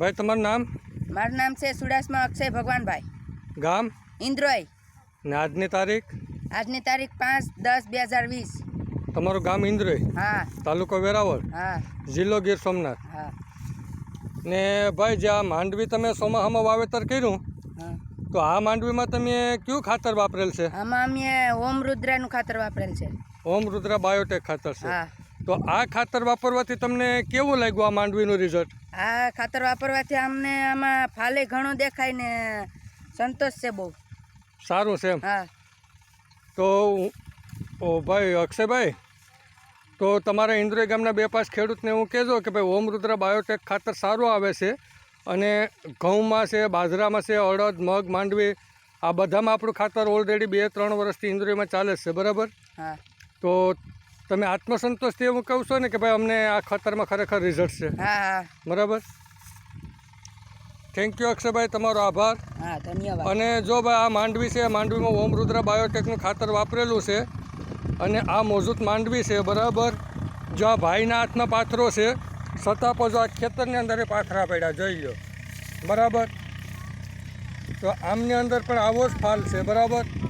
ભાઈ તમારું નામ? મારું નામ છે સુડાસમાં અક્ષય ભગવાનભાઈ. ગામ? ઇન્દ્રોઈ ને આજની તારીખ? આજની તારીખ પાંચ દસ બે હજાર વીસ. તમારું ગામ ઇન્દ્રોઈ હા. તાલુકો વેરાવળ? હા. જિલ્લો ગીર સોમનાથ? હા. ને ભાઈ જે આ માંડવી તમે સોમાહામાં વાવેતર કર્યું તો આ માંડવીમાં તમે કયું ખાતર વાપરેલ છે? આમાં અમે ઓમ રુદ્રાનું ખાતર વાપરેલ છે. ઓમ રુદ્રા બાયોટેક ખાતર છે. હા. તો આ ખાતર વાપરવાથી તમને કેવું લાગ્યું આ માંડવીનું રિઝલ્ટ આ ખાતર વાપરવાથી અમને આમાં ફાલે ઘણું દેખાય ને સંતોષ છે બહુ. સારું છે એમ? હા. તો ઓ ભાઈ અક્ષયભાઈ તો તમારા ઇન્દ્રોય ગામના બે પાંચ ખેડૂતને હું કહેજો કે ભાઈ ઓમ રુદ્રા બાયોટેક ખાતર સારું આવે છે અને ઘઉંમાં છે બાજરામાં છે અડદ મગ માંડવી આ બધામાં આપણું ખાતર ઓલરેડી બે ત્રણ વર્ષથી ઇન્દ્રોયમાં ચાલે છે બરાબર? હા. તો તમે આત્મસંતોષથી એવું કહું છો ને કે ભાઈ અમને આ ખાતરમાં ખરેખર રિઝલ્ટ છે. હા હા. બરાબર? થેન્ક યુ અક્ષયભાઈ તમારો આભાર. હા ધન્યવાદ. અને જો ભાઈ આ માંડવી છે માંડવીમાં ઓમ રુદ્ર બાયોટેકનું ખાતર વાપરેલું છે અને આ મોજૂદ માંડવી છે બરાબર? જો આ ભાઈના હાથમાં પાથરો છે છતાં પણ જો આ ખેતરની અંદર એ પાથરા પડ્યા જોઈ લો. બરાબર? તો આમની અંદર પણ આવો જ ફાલ છે બરાબર?